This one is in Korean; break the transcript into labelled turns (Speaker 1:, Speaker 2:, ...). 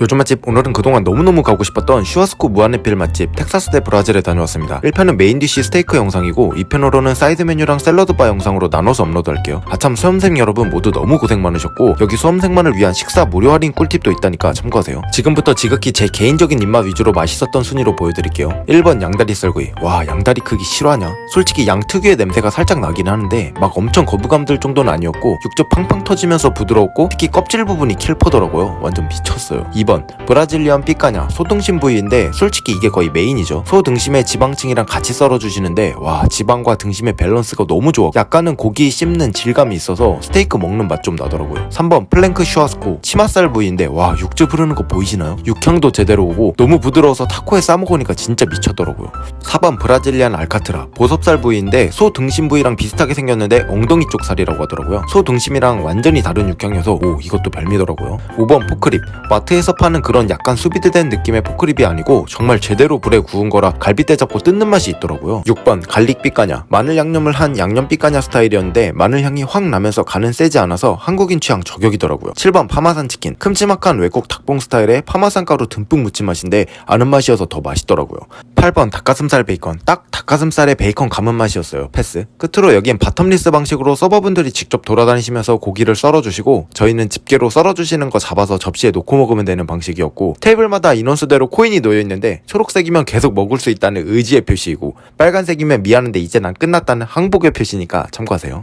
Speaker 1: 요즘 맛집 오늘은 그동안 너무너무 가고 싶었던 슈아스코 무한리필 맛집 텍사스 대 브라질에 다녀왔습니다. 1편은 메인 디쉬 스테이크 영상이고 2편으로는 사이드 메뉴랑 샐러드 바 영상으로 나눠서 업로드할게요. 아참 수험생 여러분 모두 너무 고생 많으셨고 여기 수험생만을 위한 식사 무료 할인 꿀팁도 있다니까 참고하세요. 지금부터 지극히 제 개인적인 입맛 위주로 맛있었던 순위로 보여드릴게요. 1번 양다리 썰구이 와 양다리 크기 실화냐? 솔직히 양 특유의 냄새가 살짝 나긴 하는데 막 엄청 거부감 들 정도는 아니었고 육즙 팡팡 터지면서 부드러웠고 특히 껍질 부분이 킬포더라고요. 완전 미쳤어요. 2번 브라질리언 삐까냐 소등심 부위인데 솔직히 이게 거의 메인이죠. 소 등심에 지방층이랑 같이 썰어주시는데 와 지방과 등심의 밸런스가 너무 좋아. 약간은 고기 씹는 질감이 있어서 스테이크 먹는 맛 좀 나더라고요. 3번 플랭크 슈아스코 치맛살 부위인데 와 육즙 흐르는 거 보이시나요? 육향도 제대로 오고 너무 부드러워서 타코에 싸먹으니까 진짜 미쳤더라고요. 4번 브라질리안 알카트라 보섭살 부위인데 소 등심 부위랑 비슷하게 생겼는데 엉덩이 쪽 살이라고 하더라고요. 소 등심이랑 완전히 다른 육향이어서 오 이것도 별미더라고요. 5번 포크립 마트에서 파는 그런 약간 수비드된 느낌의 포크립이 아니고 정말 제대로 불에 구운 거라 갈비뼈 잡고 뜯는 맛이 있더라고요. 6번 갈릭 삐까냐 마늘 양념을 한 양념 삐까냐 스타일이었는데 마늘 향이 확 나면서 간은 세지 않아서 한국인 취향 저격이더라고요. 7번 파마산 치킨 큼지막한 외국 닭봉 스타일의 파마산 가루 듬뿍 묻힌 맛인데 아는 맛이어서 더 맛있더라고요. 8번 닭가슴살 베이컨 딱 닭가슴살에 베이컨 감은 맛이었어요. 패스. 끝으로 여기엔 바텀리스 방식으로 서버분들이 직접 돌아다니시면서 고기를 썰어주시고 저희는 집게로 썰어주시는 거 잡아서 접시에 놓고 먹으면 되는 방식이었고 테이블마다 인원수대로 코인이 놓여있는데 초록색이면 계속 먹을 수 있다는 의지의 표시이고 빨간색이면 미안한데 이제 난 끝났다는 항복의 표시니까 참고하세요.